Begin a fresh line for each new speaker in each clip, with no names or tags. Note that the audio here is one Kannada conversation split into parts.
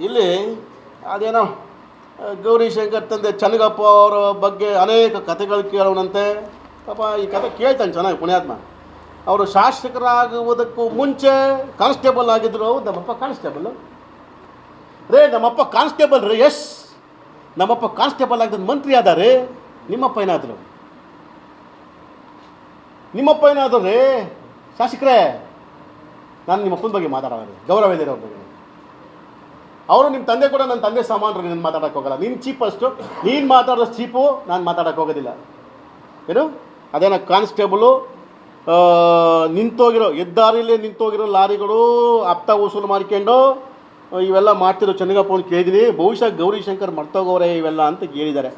ಇಲ್ಲಿ ಅದೇನೋ ಗೌರಿಶಂಕರ್ ತಂದೆ ಚನ್ನಗಪ್ಪ ಅವರ ಬಗ್ಗೆ ಅನೇಕ ಕಥೆಗಳು ಕೇಳೋಣಂತೆ. ಪಾಪ ಈ ಕಥೆ ಕೇಳ್ತಾನೆ ಚೆನ್ನಾಗಿ ಪುಣ್ಯಾತ್ಮ. ಅವರು ಶಾಸಕರಾಗುವುದಕ್ಕೂ ಮುಂಚೆ ಕಾನ್ಸ್ಟೇಬಲ್ ಆಗಿದ್ರು. ಹೌದು, ನಮ್ಮಪ್ಪ ಕಾನ್ಸ್ಟೇಬಲ್. ರೇ, ನಮ್ಮಪ್ಪ ಕಾನ್ಸ್ಟೇಬಲ್ ರೀ, ಎಸ್. ನಮ್ಮಪ್ಪ ಕಾನ್ಸ್ಟೇಬಲ್ ಆಗಿದ್ದು ಮಂತ್ರಿ ಅದಾರೆ ನಿಮ್ಮಪ್ಪ ಏನಾದರು? ನಿಮ್ಮಪ್ಪ ಏನಾದರು ರೀ? ಶಾಸಕರೇ, ನಾನು ನಿಮ್ಮಪ್ಪನ ಬಗ್ಗೆ ಮಾತಾಡೋದು ಗೌರವ ಇದ್ದೀರ ಅವ್ರ ಬಗ್ಗೆ. ಅವರು ನಿಮ್ಮ ತಂದೆ ಕೂಡ ನನ್ನ ತಂದೆ ಸಾಮಾನ್ರು, ನೀನು ಮಾತಾಡಕ್ಕೆ ಹೋಗಲ್ಲ. ನೀನು ಚೀಪ್ ಅಷ್ಟು, ನೀನು ಮಾತಾಡೋಷ್ಟು ಚೀಪು ನಾನು ಮಾತಾಡೋಕೆ ಹೋಗೋದಿಲ್ಲ. ಏನು? ಅದೇನ ಕಾನ್ಸ್ಟೇಬಲು ನಿಂತೋಗಿರೋ ಹೆದ್ದಾರಿಲಿ ನಿಂತೋಗಿರೋ ಲಾರಿಗಳು ಅಪ್ತ ವಸೂಲು ಮಾಡ್ಕೊಂಡು ಇವೆಲ್ಲ ಮಾಡ್ತಿರೋ ಚೆನ್ನಗಪ್ಪನ ಕೇಳಿದ್ದೀನಿ ಬಹುಶಃ ಗೌರಿಶಂಕರ್ ಮರ್ತೋಗೋರೆ ಇವೆಲ್ಲ ಅಂತ ಕೇಳಿದ್ದಾರೆ.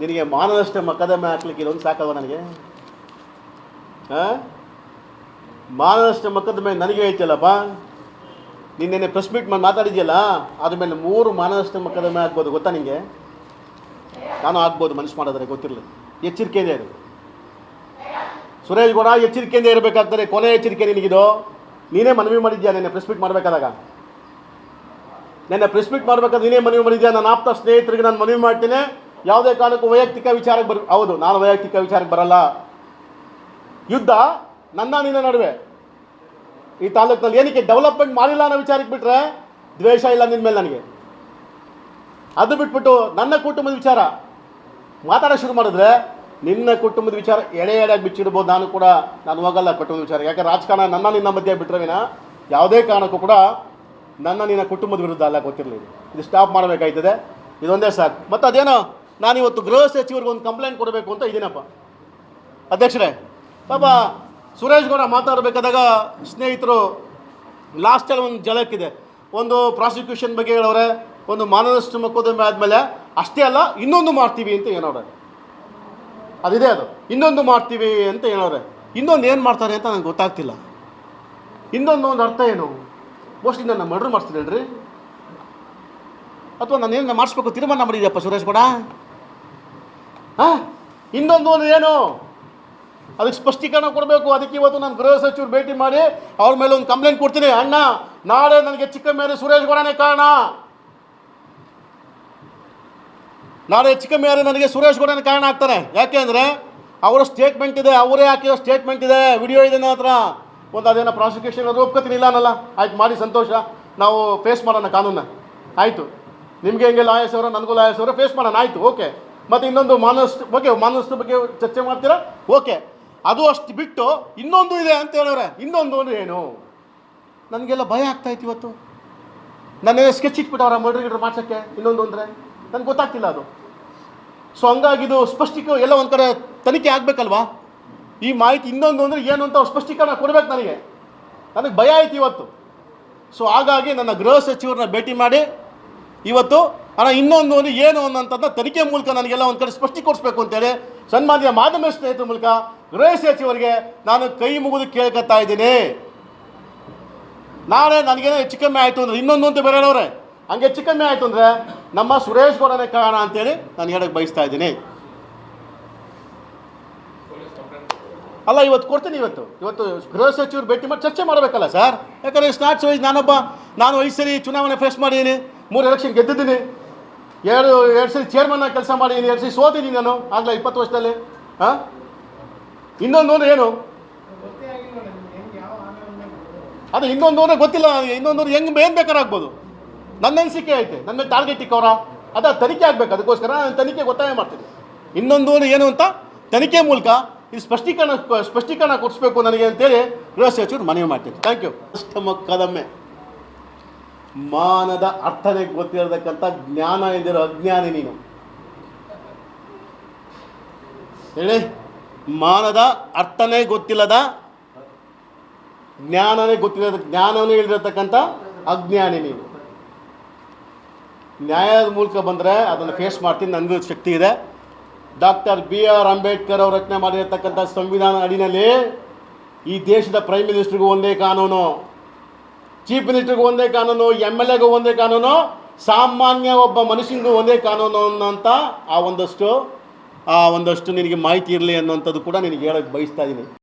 ನಿನಗೆ ಮಾನನಷ್ಟ ಮಕದಮೆ ಹಾಕ್ಲಿಕ್ಕೆ ಇದೊಂದು ಸಾಕಲ್ವ ನನಗೆ? ಹಾಂ ಮಾನನಷ್ಟ ಮಕದಮೆ ನನಗೆ ಹೇಳ್ತಿಲ್ಲಪ್ಪ ನಿನ್ನೆ ಪ್ರೆಸ್ ಮೀಟ್ ಮಾಡಿ ಮಾತಾಡಿದ್ಯಲ್ಲ, ಅದ್ರ ಮೇಲೆ ಮೂರು ಮಾನನಷ್ಟ ಮಕದಮೆ ಆಗ್ಬೋದು, ಗೊತ್ತಾ ನಿಮಗೆ ನಾನು ಆಗ್ಬೋದು, ಮನಸ್ಸು ಮಾಡಿದ್ರೆ ಗೊತ್ತಿರಲಿ. ಎಚ್ಚರಿಕೆಯಿಂದ ಇದೆ ಸುರೇಶ್ ಗೌಡ ಎಚ್ಚರಿಕೆಯಿಂದ ಇರಬೇಕಾಗ್ತದೆ, ಕೊನೆ ಎಚ್ಚರಿಕೆ ನಿನಗಿದು. ನೀನೇ ಮನವಿ ಮಾಡಿದ್ಯಾ ನಿನ್ನೆ ಪ್ರೆಸ್ ಮೀಟ್ ಮಾಡಬೇಕಾದಾಗ? ನಿನ್ನೆ ಪ್ರೆಸ್ ಮೀಟ್ ಮಾಡಬೇಕಾದ್ರೆ ನೀನೇ ಮನವಿ ಮಾಡಿದ್ಯಾ? ನನ್ನ ಆಪ್ತ ಸ್ನೇಹಿತರಿಗೆ ನಾನು ಮನವಿ ಮಾಡ್ತೀನಿ. ಯಾವುದೇ ಕಾರಣಕ್ಕೂ ವೈಯಕ್ತಿಕ ವಿಚಾರಕ್ಕೆ ಬರ್, ಹೌದು, ನಾನು ವೈಯಕ್ತಿಕ ವಿಚಾರಕ್ಕೆ ಬರಲ್ಲ. ಯುದ್ಧ, ನನ್ನ ನಿನ್ನ ನಡುವೆ. ಈ ತಾಲೂಕಿನಲ್ಲಿ ಏನಕ್ಕೆ ಡೆವಲಪ್ಮೆಂಟ್ ಮಾಡಿಲ್ಲ ಅನ್ನೋ ವಿಚಾರಕ್ಕೆ ಬಿಟ್ರೆ ದ್ವೇಷ ಇಲ್ಲ ನಿನ್ನ ಮೇಲೆ ನನಗೆ. ಅದು ಬಿಟ್ಬಿಟ್ಟು ನನ್ನ ಕುಟುಂಬದ ವಿಚಾರ. ಮಾತಾಡೋ ಶುರು ಮಾಡಿದ್ರೆ ನಿನ್ನ ಕುಟುಂಬದ ವಿಚಾರ ಎಳೆ ಎಳೆಯಾಗಿ ಬಿಚ್ಚಿಡ್ಬೋದು. ನಾನು ಕೂಡ, ನಾನು ಹೋಗಲ್ಲ ಕುಟುಂಬದ ವಿಚಾರ. ಯಾಕೆ ರಾಜಕಾರಣ ನನ್ನ ನಿನ್ನ ಮಧ್ಯೆ ಬಿಟ್ಟರೆ ವಿನ ಯಾವುದೇ ಕಾರಣಕ್ಕೂ ಕೂಡ ನನ್ನ ನಿನ್ನ ಕುಟುಂಬದ ವಿರುದ್ಧ ಅಲ್ಲ ಗೊತ್ತಿರಲಿ ಇದು ಸ್ಟಾಪ್ ಮಾಡಬೇಕಾಯ್ತದೆ. ಇದೊಂದೇ ಸಾಕು. ಮತ್ತು ಅದೇನೋ ನಾನು ಇವತ್ತು ಗೃಹ ಸಚಿವರಿಗೆ ಒಂದು ಕಂಪ್ಲೇಂಟ್ ಕೊಡಬೇಕು ಅಂತ ಇದ್ದೀನಪ್ಪ. ಅಧ್ಯಕ್ಷರೇ, ಪಾಪ ಸುರೇಶ್ ಗೌಡ ಮಾತಾಡಬೇಕಾದಾಗ ಸ್ನೇಹಿತರು ಲಾಸ್ಟಲ್ಲಿ ಒಂದು ಜಲಕ್ಕಿದೆ ಒಂದು ಪ್ರಾಸಿಕ್ಯೂಷನ್ ಬಗ್ಗೆ ಹೇಳವ್ರೆ ಒಂದು ಮಾನದಷ್ಟು ಮೊಕದ್ದಮೆ ಆದಮೇಲೆ ಅಷ್ಟೇ ಅಲ್ಲ, ಇನ್ನೊಂದು ಮಾಡ್ತೀವಿ ಅಂತ ಏನವ್ರೆ ಅದಿದೆ ಅದು. ಇನ್ನೊಂದು ಮಾಡ್ತೀವಿ ಅಂತ ಹೇಳವ್ರೆ ಇನ್ನೊಂದು ಏನು ಮಾಡ್ತಾರೆ ಅಂತ ನಂಗೆ ಗೊತ್ತಾಗ್ತಿಲ್ಲ. ಇನ್ನೊಂದು ಒಂದು ಅರ್ಥ ಏನು? ಮೋಸ್ಟ್ಲಿ ನನ್ನ ಮರ್ಡ್ರ್ ಮಾಡಿಸ್ತೀರೇನ್ರಿ ಅಥವಾ ನಾನು ಏನು ಮಾಡಿಸ್ಬೇಕು? ತೀರ್ಮಾನ ಮಾಡಿದ್ಯಪ್ಪ ಸುರೇಶ್ ಗೌಡ? ಹಾಂ? ಇನ್ನೊಂದು ಒಂದು ಏನು? ಅದಕ್ಕೆ ಸ್ಪಷ್ಟೀಕರಣ ಕೊಡಬೇಕು. ಅದಕ್ಕೆ ಇವತ್ತು ನಾನು ಗೃಹ ಸಚಿವರು ಭೇಟಿ ಮಾಡಿ ಅವ್ರ ಮೇಲೆ ಒಂದು ಕಂಪ್ಲೇಂಟ್ ಕೊಡ್ತೀನಿ. ಅಣ್ಣ, ನಾಳೆ ನನಗೆ ಚಿಕ್ಕ ಮೇರೆ ಸುರೇಶ್ ಗೌಡನೇ ಕಾರಣ. ನಾಳೆ ಚಿಕ್ಕ ಮೇರೆ ನನಗೆ ಸುರೇಶ್ ಗೌಡನೇ ಕಾರಣ ಆಗ್ತಾನೆ. ಯಾಕೆ ಅಂದರೆ ಅವರ ಸ್ಟೇಟ್ಮೆಂಟ್ ಇದೆ, ಅವರೇ ಹಾಕಿರೋ ಸ್ಟೇಟ್ಮೆಂಟ್ ಇದೆ ವಿಡಿಯೋ ಇದೆ ನನ್ನ ಹತ್ರ. ಒಂದು ಅದೇನೋ ಪ್ರಾಸಿಕ್ಯೂಷನ್ ಅದು ಒಪ್ಕೋತೀನಿ, ಇಲ್ಲ ಅನ್ನಲ್ಲ. ಆಯ್ತು, ಮಾಡಿ ಸಂತೋಷ. ನಾವು ಫೇಸ್ ಮಾಡೋಣ ಕಾನೂನ ಆಯಿತು. ನಿಮಗೆ ಹೆಂಗೆ ಲಾಯರ್ಸ್ ಅವರ, ನನಗೂ ಲಾಯರ್ಸ್ ಅವರ ಫೇಸ್ ಮಾಡೋಣ. ಆಯಿತು, ಓಕೆ. ಮತ್ತು ಇನ್ನೊಂದು ಮಾನಸ್ ಬಗ್ಗೆ ಮಾನಸ್ ಬಗ್ಗೆ ಚರ್ಚೆ ಮಾಡ್ತೀರಾ? ಓಕೆ. ಅದು ಅಷ್ಟು ಬಿಟ್ಟು ಇನ್ನೊಂದು ಇದೆ ಅಂತ ಹೇಳೋರೆ, ಇನ್ನೊಂದು ಅಂದ್ರೆ ಏನು? ನನಗೆಲ್ಲ ಭಯ ಆಗ್ತಾ ಇತ್ತು ಇವತ್ತು. ನನ್ನ ಸ್ಕೆಚ್ ಇಟ್ಬಿಟ್ಟವ್ರ ಮರ್ಡರ್ ಗಿಡ್ರ್ ಮಾಡ್ಸೋಕ್ಕೆ ಇನ್ನೊಂದು ಅಂದರೆ? ನನಗೆ ಗೊತ್ತಾಗ್ತಿಲ್ಲ ಅದು. ಸೊ ಹಂಗಾಗಿ ಇದು ಸ್ಪಷ್ಟೀಕರಣ ಎಲ್ಲ ಒಂದು ಕಡೆ ತನಿಖೆ ಆಗಬೇಕಲ್ವಾ? ಈ ಮಾಹಿತಿ ಇನ್ನೊಂದು ಅಂದರೆ ಏನು ಅಂತ ಸ್ಪಷ್ಟೀಕರಣ ಕೊಡಬೇಕು ನನಗೆ. ನನಗೆ ಭಯ ಆಯ್ತು ಇವತ್ತು. ಸೊ ಹಾಗಾಗಿ ನನ್ನ ಗೃಹ ಸಚಿವರನ್ನ ಭೇಟಿ ಮಾಡಿ, ಇವತ್ತು ಅಣ್ಣ, ಇನ್ನೊಂದು ಒಂದು ಏನು ಅನ್ನೋಂಥದ್ದನ್ನ ತನಿಖೆ ಮೂಲಕ ನನಗೆಲ್ಲ ಒಂದು ಕಡೆ ಸ್ಪಷ್ಟೀಕರಿಸ್ಬೇಕು ಅಂತೇಳಿ ಸನ್ಮಾನ್ಯ ಮಾಧ್ಯಮ ಸ್ನೇಹಿತರ ಮೂಲಕ ಗೃಹ ಸಚಿವರಿಗೆ ನಾನು ಕೈ ಮುಗಿದು ಕೇಳ್ಕೊತಾ ಇದ್ದೀನಿ. ನಾಳೆ ನನಗೇನೋ ಹೆಚ್ಚು ಕಮ್ಮಿ ಆಯಿತು ಅಂದರೆ ಇನ್ನೊಂದು ಅಂತ ಬೇರೆ ಹಂಗೆ ಹೆಚ್ಚು ಕಮ್ಮಿ ಆಯಿತು ಅಂದರೆ ನಮ್ಮ ಸುರೇಶ್ ಗೌಡನೇ ಕಾರಣ ಅಂತೇಳಿ ನಾನು ಹೇಳಕ್ಕೆ ಬಯಸ್ತಾ ಇದ್ದೀನಿ. ಅಲ್ಲ, ಇವತ್ತು ಕೊಡ್ತೀನಿ ಇವತ್ತು. ಇವತ್ತು ಗೃಹ ಸಚಿವರು ಭೇಟಿ ಮಾಡಿ ಚರ್ಚೆ ಮಾಡಬೇಕಲ್ಲ ಸರ್? ಯಾಕಂದರೆ ಸ್ನಾಟ್ಸ್ ವೈಸ್ ನಾನೊಬ್ಬ, ನಾನು ಐದು ಸರಿ ಚುನಾವಣೆ ಫೇಸ್ ಮಾಡಿದ್ದೀನಿ ಮೂರು ಎಲೆಕ್ಷನ್ ಗೆದ್ದಿದ್ದೀನಿ. ಎರಡು ಎರಡು ಸರಿ ಚೇರ್ಮನ್ ಆಗಿ ಕೆಲಸ ಮಾಡಿದ್ದೀನಿ ಎರಡು ಸರಿ ಸೋತಿದ್ದೀನಿ ನಾನು ಆಗಲೇ ಇಪ್ಪತ್ತು ವರ್ಷದಲ್ಲಿ. ಹಾಂ? ಇನ್ನೊಂದು ಅಂದ್ರೆ ಏನು? ಅದು ಇನ್ನೊಂದು ಅಂದ್ರೆ ಗೊತ್ತಿಲ್ಲ ನನಗೆ. ಇನ್ನೊಂದು ಅಂದ್ರೆ ಹೆಂಗೆ ಏನು ಬೇಕಾದ್ರೆ ಆಗ್ಬೋದು ನನ್ನ ಅನಿಸಿಕೆ ಐತೆ. ನನ್ನ ಮೇಲೆ ಟಾರ್ಗೆಟ್ ಇಕ್ಕವರ. ಅದ ತನಿಖೆ ಆಗಬೇಕು. ಅದಕ್ಕೋಸ್ಕರ ನಾನು ತನಿಖೆ ಒತ್ತಾಯ ಮಾಡ್ತೀನಿ. ಇನ್ನೊಂದು ಅಂದ್ರೆ ಏನು ಅಂತ? ತನಿಖೆ ಮೂಲಕ ಇದು ಸ್ಪಷ್ಟೀಕರಣ ಸ್ಪಷ್ಟೀಕರಣ ಕೊಡಿಸ್ಬೇಕು ನನಗೆ ಅಂತೇಳಿ ಗೃಹ ಸಚಿವರು ಮನವಿ ಮಾಡ್ತೀನಿ. ಥ್ಯಾಂಕ್ ಯು ಅಷ್ಟ ಕದಮ್ಮೆ ಮಾನದ ಅರ್ಥನೆ ಗೊತ್ತಿರತಕ್ಕಂಥ ಜ್ಞಾನ ಎಂದಿರೋ ಅಜ್ಞಾನಿ ನೀನು. ಹೇಳಿ. ಮಾನದ ಅರ್ಥನೇ ಗೊತ್ತಿಲ್ಲದ ಜ್ಞಾನನೇ ಗೊತ್ತಿಲ್ಲದ ಜ್ಞಾನವೇ ಇಳಿದಿರತಕ್ಕಂಥ ಅಜ್ಞಾನಿ ನೀನು ನ್ಯಾಯದ ಮೂಲಕ ಬಂದರೆ ಅದನ್ನು ಫೇಸ್ ಮಾಡ್ತೀನಿ, ನನಗೂ ಶಕ್ತಿ ಇದೆ. ಡಾಕ್ಟರ್ ಬಿ ಆರ್ ಅಂಬೇಡ್ಕರ್ ಅವರು ರಚನೆ ಮಾಡಿರತಕ್ಕಂಥ ಸಂವಿಧಾನ ಅಡಿನಲ್ಲಿ ಈ ದೇಶದ ಪ್ರೈಮ್ ಮಿನಿಸ್ಟ್ರಿಗೂ ಒಂದೇ ಕಾನೂನು ಚೀಫ್ ಮಿನಿಸ್ಟ್ರಿಗೂ ಒಂದೇ ಕಾನೂನು ಎಂ ಎಲ್ ಎಗೂ ಒಂದೇ ಕಾನೂನು, ಸಾಮಾನ್ಯ ಒಬ್ಬ ಮನುಷ್ಯನಿಗೂ ಒಂದೇ ಕಾನೂನು ಅನ್ನೋಂಥ ಆ ಒಂದಷ್ಟು ಆ ಒಂದಷ್ಟು ನಿನಗೆ ಮಾಹಿತಿ ಇರಲಿ ಅನ್ನುವಂಥದ್ದು ಕೂಡ ನಿನಗೆ ಹೇಳೋಕ್ಕೆ ಬಯಸ್ತಾ ಇದ್ದೀನಿ.